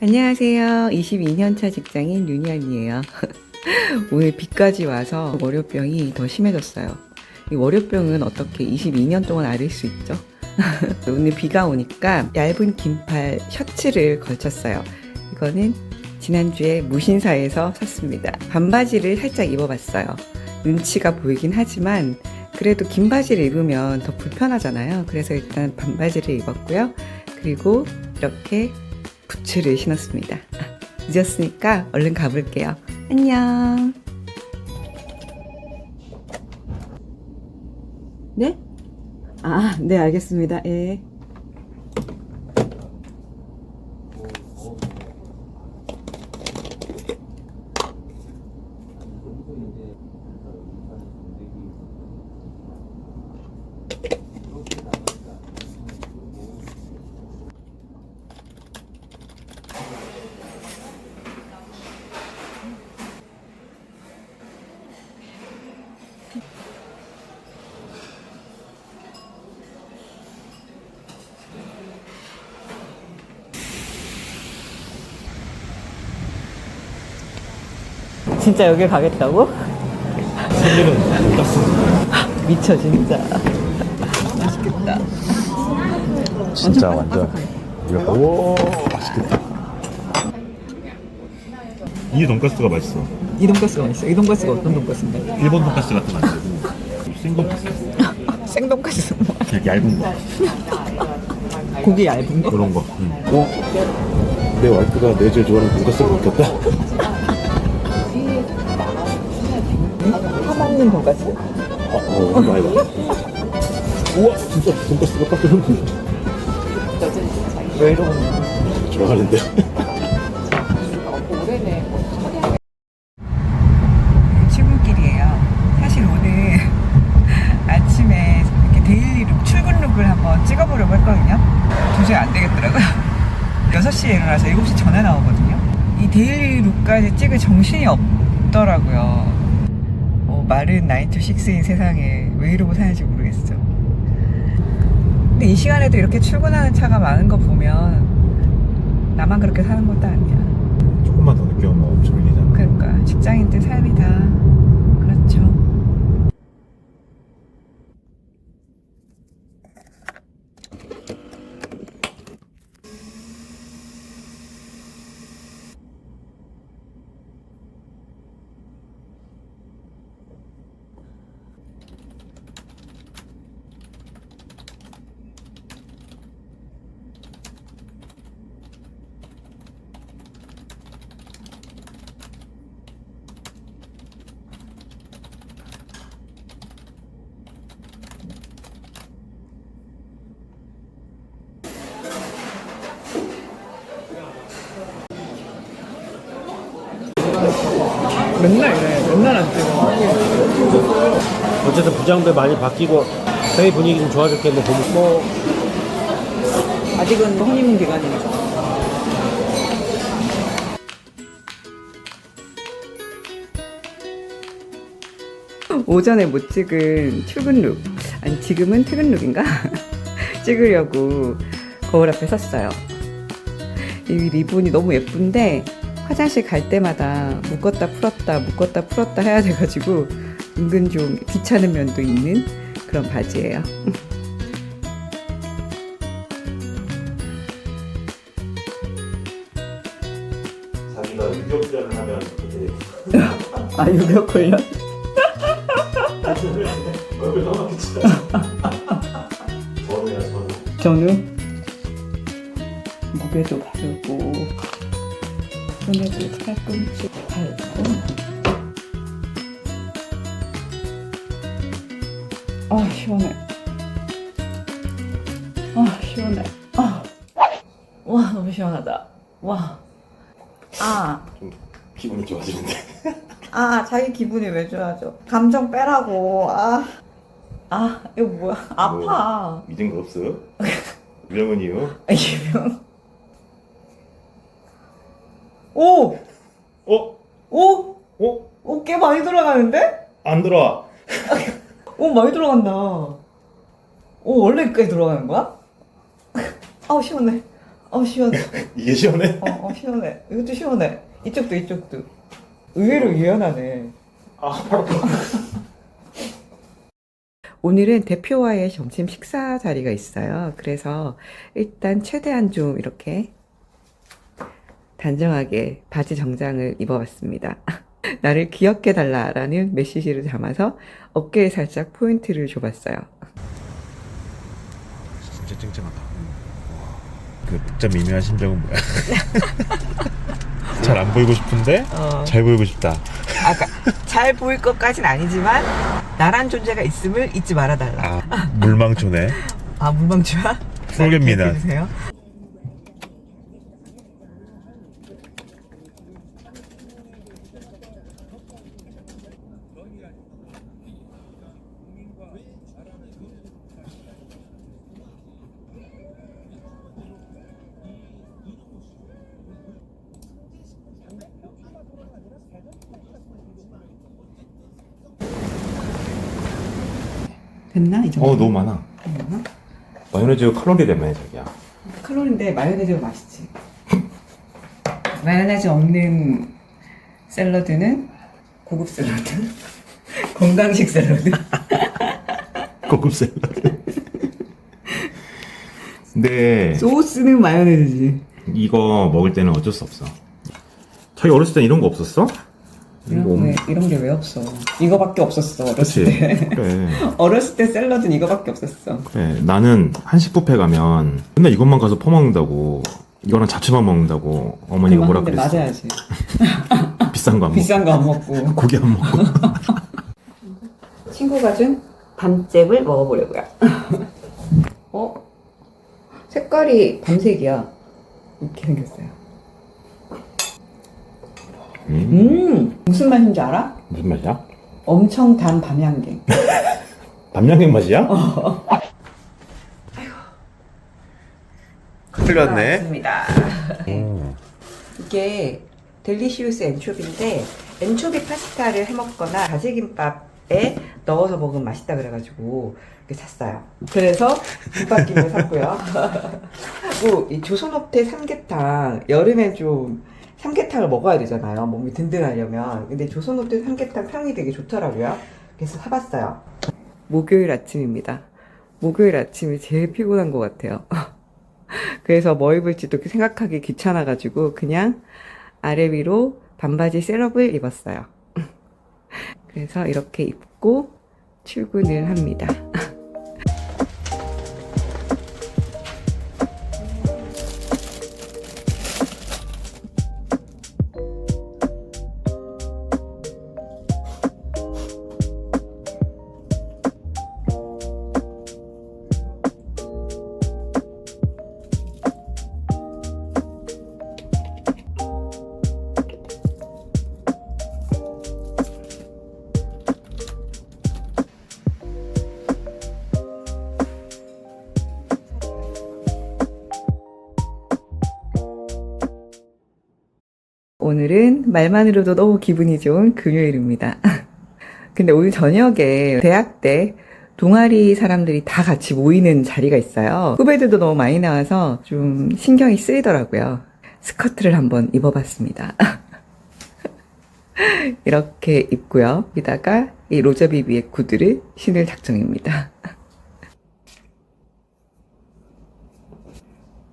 안녕하세요. 22년차 직장인 윤희연이에요. 오늘 비까지 와서 월요병이 더 심해졌어요. 이 월요병은 어떻게 22년 동안 앓을 수 있죠? 오늘 비가 오니까 얇은 긴팔 셔츠를 걸쳤어요. 이거는 지난주에 무신사에서 샀습니다. 반바지를 살짝 입어봤어요. 눈치가 보이긴 하지만 그래도 긴 바지를 입으면 더 불편하잖아요. 그래서 일단 반바지를 입었고요. 그리고 이렇게 부츠를 신었습니다. 늦었으니까 얼른 가볼게요. 안녕. 네? 아, 네, 알겠습니다. 예. 진짜 여기 가겠다고? 생일은 돈가스 미쳐, 진짜. 맛있겠다. 진짜 완전 이거 오 맛있겠다 이 돈가스가 맛있어 이 돈가스가 맛있어. 이 돈가스가 어떤 돈가스인데? 일본 돈가스 같은 거 아니고 생돈가스 생돈가스. 그냥 얇은 거 고기 얇은 거? 그런 거 응. 어? 내 와이프가 내 제일 좋아하는 돈가스를 느꼈다 사먹는 돈가스. 어, 어 이거 해봐 우와 진짜 돈가스가 딱 들어오는 왜 이러고 있냐? 좋아하는데 출근길이에요. 사실 오늘 아침에 이렇게 데일리 룩, 출근 룩을 한번 찍어보려고 했거든요. 도저히 안 되겠더라고요. 6시에 일어나서 7시 전에 나오거든요. 이 데일리 룩까지 찍을 정신이 없더라고요. 어, 마른 9to6인 세상에 왜 이러고 사는지 모르겠어. 근데 이 시간에도 이렇게 출근하는 차가 많은 거 보면 나만 그렇게 사는 것도 아니야. 조금만 더 늦게 오면 엄청 밀리잖아 그러니까 직장인들 삶이 다 그렇죠. 맨날 이래. 맨날 안 찍어. 어쨌든 부장들 많이 바뀌고 회의 분위기 좀 좋아졌겠네 보면 뭐 아직은 honeymoon 기간이니까. 오전에 못 찍은 출근룩 아니 지금은 퇴근룩인가 찍으려고 거울 앞에 섰어요. 이 리본이 너무 예쁜데 화장실 갈 때마다 묶었다 풀었다 묶었다 풀었다 해야 돼가지고 은근 좀 귀찮은 면도 있는 그런 바지예요. 자기가 유격자를 하면 아 유벽 훈련? 얼굴 떠나겠지 저는야 저는 저는 무게도 바르고 팔꿈치 밟고 아 시원해 아 시원해 아. 와 너무 시원하다 와 아, 좀 기분이 좋아지는데 아, 자기 기분이 왜 좋아져? 감정 빼라고. 아, 아, 이거 뭐야? 아파. 믿은 거 없어? 명은이요? 아, 이명. 오, 어? 오, 어? 오, 꽤 많이 들어가는데? 안 들어와 오, 많이 들어간다. 오, 원래 꽤 들어가는 거야? 아우, 시원해. 어 시원해. 이게 시원해? 어, 어 시원해. 이것도 시원해. 이쪽도 이쪽도. 의외로 유연하네. 아 바로 오늘은 대표와의 점심 식사 자리가 있어요. 그래서 일단 최대한 좀 이렇게 단정하게 바지 정장을 입어봤습니다. 나를 기억해 달라라는 메시지를 담아서 어깨에 살짝 포인트를 줘봤어요. 진짜 쨍쨍하다 그 복잡 미묘한 심정은 뭐야? 잘 안 보이고 싶은데 어, 잘 보이고 싶다 아까 잘 보일 것까진 아니지만 나란 존재가 있음을 잊지 말아달라. 아 물망초네 아 물망주야? 됐나 이 정도? 어 너무 많아 됐나? 마요네즈가 칼로리라며 자기야 칼로리인데 마요네즈가 맛있지. 마요네즈 없는 샐러드는 고급 샐러드, 건강식 샐러드. 고급 샐러드 근데 소스는 마요네즈지. 이거 먹을 때는 어쩔 수 없어 자기 어렸을 때 이런 거 없었어? 이런, 이거 왜, 이런 게 왜 없어? 이거밖에 없었어 그치 어렸을 때. 그래 어렸을 때 샐러드는 이거밖에 없었어. 그래 나는 한식 뷔페 가면 맨날 이것만 가서 퍼먹는다고 이거랑 잡채만 먹는다고 어머니가 뭐라 그랬어 맞아야지. 비싼 거 안 먹고 비싼 거 안 먹고. 고기 안 먹고 친구가 준 밤잼을 먹어보려고요. 어? 색깔이 밤색이야. 이렇게 생겼어요. 음, 음, 무슨 맛인지 알아? 무슨 맛이야? 엄청 단 밤양갱. 밤양갱 맛이야? 큰일 나왔습니다. 음. 이게 델리시우스 엔초비인데 엔초비 파스타를 해 먹거나 가지김밥에 넣어서 먹으면 맛있다 그래가지고 이렇게 샀어요. 그래서 김밥김을 샀고요. 그리고 이 조선업태 삼계탕 여름엔 좀 삼계탕을 먹어야 되잖아요. 몸이 든든하려면. 근데 조선업태 삼계탕 평이 되게 좋더라고요. 그래서 사봤어요. 목요일 아침입니다. 목요일 아침이 제일 피곤한 것 같아요. 그래서 뭐 입을지도 생각하기 귀찮아가지고 그냥 아래 위로 반바지 셋업을 입었어요. 그래서 이렇게 입고 출근을 합니다. 오늘은 말만으로도 너무 기분이 좋은 금요일입니다. 근데 오늘 저녁에 대학 때 동아리 사람들이 다 같이 모이는 자리가 있어요. 후배들도 너무 많이 나와서 좀 신경이 쓰이더라고요. 스커트를 한번 입어봤습니다. 이렇게 입고요. 여기다가 이 로저비비의 구두를 신을 작정입니다.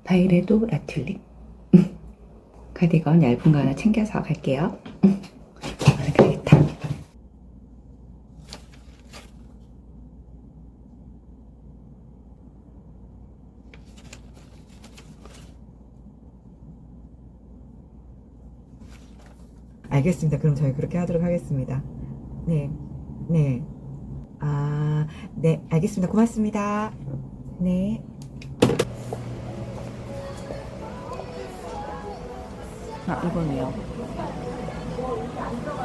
바이레도 라튤립. 카디건 얇은 거 하나 챙겨서 갈게요. 알겠습니다. 그럼 저희 그렇게 하도록 하겠습니다. 네. 네. 아, 네. 알겠습니다. 고맙습니다. 네. 아, 이거네요.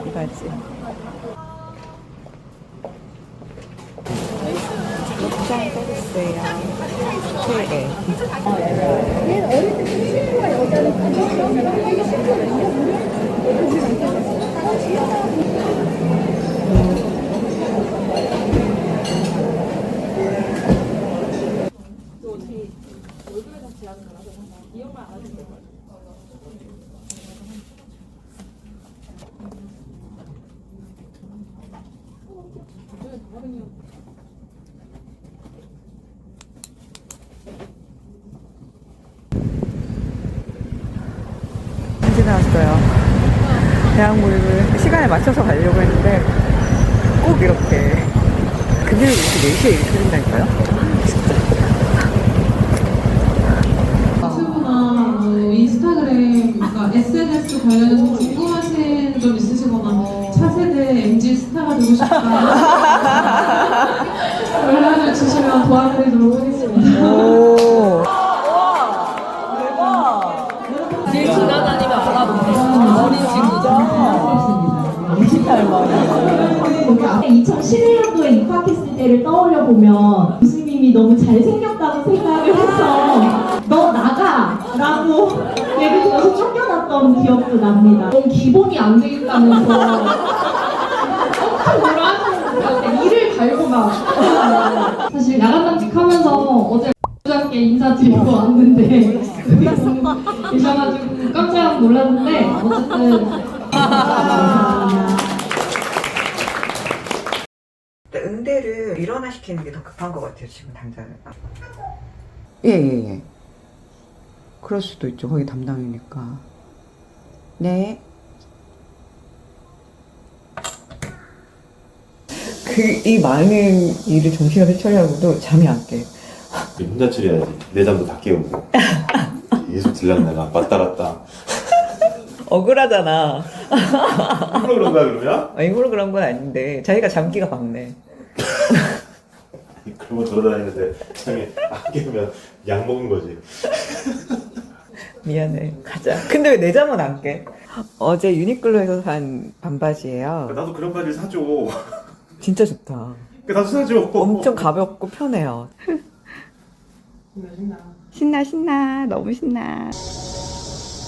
이 바지. 포장 서비스예요. 최애. 이제 나왔어요. 대학 모임을 시간에 맞춰서 가려고 했는데 꼭 이렇게 금요일 24시에 이렇게 네 된다니까요. 진짜. 궁금하신 점 있으시거나 차세대 MZ 스타가 되고 싶다 연락을 주시면 도와드리도록 하겠습니다. 오. 길 지나다니면 알아보세요. 어린 친구죠. 2011년도에 입학했을 때를 떠올려 보면 교수님이 너무 잘생겼다고 생각을 해서 너 나가! 라고 얘기 들어서 쫓겨났던 기억도 납니다. 너무 기본이 안 되겠다면서 엄청 뭐라 하시는 일을 달고 막 사실 야간당직 하면서 어제 부장께 인사드리고 왔는데 계셔가지고 깜짝 놀랐는데 어쨌든 응대를 일어나시키는 게 더 급한 것 같아요, 지금 당장은. 예, 예, 예. 그럴 수도 있죠. 거기 담당이니까. 네. 그, 이 많은 일을 정신없이 처리하고도 잠이 안 깨. 혼자 처리해야지. 내 잠도 다 깨우고. 계속 들락내가 왔다 갔다. 억울하잖아. 일부러 그런 거야 그러면? 아, 일부러 그런 건 아닌데. 자기가 잠기가 밝네. 그런 거 돌아다니는데 잠이 안 깨우면 약 먹은 거지. 미안해. 가자. 근데 왜 내 잠은 안 깨? 어제 유니클로에서 산 반바지예요. 나도 그런 바지를 사줘. 진짜 좋다. 나도 사줘. 엄청 가볍고 편해요. 신나 신나 너무 신나.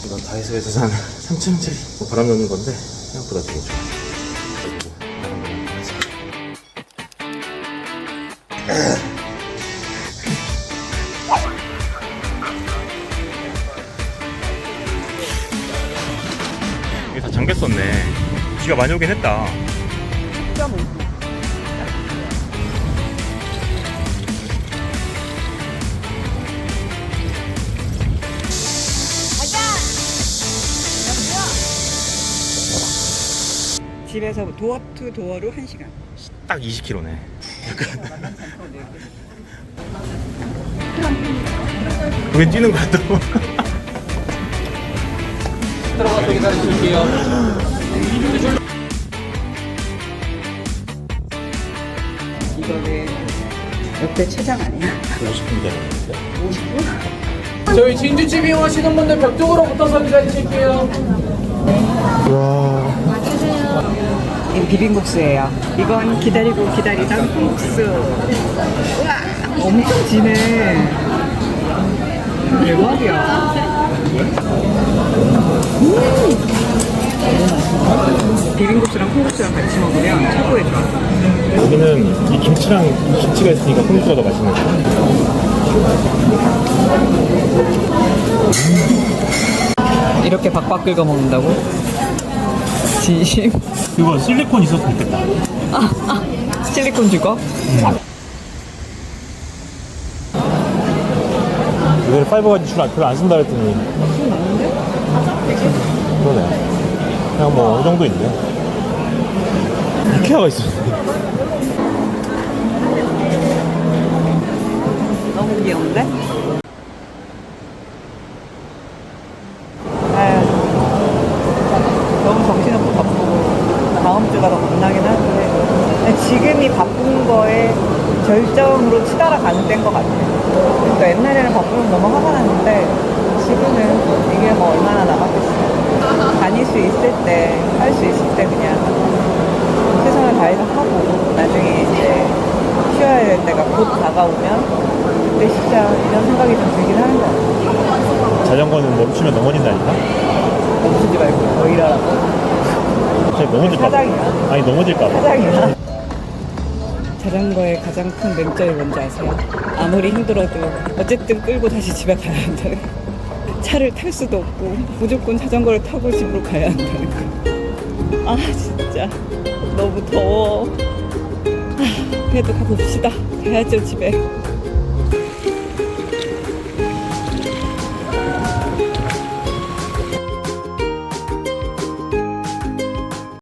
이건 다이소에서 산 3,000원짜리 바람 넣는 건데 생각보다 되게 좋아. 잠 겼었네. 비가 많이 오긴 했다. 집에서 도어 투 도어로 1시간. 딱 20km네. 왜 뛰는 거야 또? 이거는 역대 최장 아니야? 50분 저희 진주집 이용하시는 분들 벽 쪽으로 붙어서 기다리실게요. 이 비빔국수예요. 이건 기다리고 기다리던 콩국수. 우와, 엄청 진해. 대박이야. 음. 비빔국수랑 콩국수랑 같이 먹으면 최고의 조합. 여기는 이 김치랑 이 김치가 있으니까 콩국수가 더 맛있는 거야. 이렇게 박박 긁어 먹는다고? 진심? 이거 실리콘 있어도 좋겠다. 실리콘 주거? 이 거를 파이버가 줄 별로 안 쓴다 했더니. 그러네. 그냥 뭐 어느 정도 있네. 이케아가 있어. 너무 귀여운데? 아유, 너무 정신없고 바쁘고 다음 주가 더 겁나긴 한데 지금이 바쁜 거에 절정으로 치달아 가는 때인 것 같아요. 그러니까 옛날에는 바쁘면 너무 화가 났는데 지금은 이게 뭐 얼마나 남았겠어요. 다닐 수 있을 때, 할 수 있을 때 그냥 최선을 다해서 하고 나중에 이제 쉬어야 될 때가 곧 다가오면 그때 쉬자 이런 생각이 좀 들긴 하는 것 같아요. 자전거는 멈추면 넘어진다니까? 멈추지 말고 더 일하라고. 진짜 넘어질까봐. 사장이야. 아니, 넘어질까봐. 사장이야. 자전거의 가장 큰 맹점이 뭔지 아세요? 아무리 힘들어도 어쨌든 끌고 다시 집에 가야 한다는 거. 차를 탈 수도 없고 무조건 자전거를 타고 집으로 가야 한다는 거. 아 진짜 너무 더워. 아, 그래도 가봅시다. 가야죠 집에.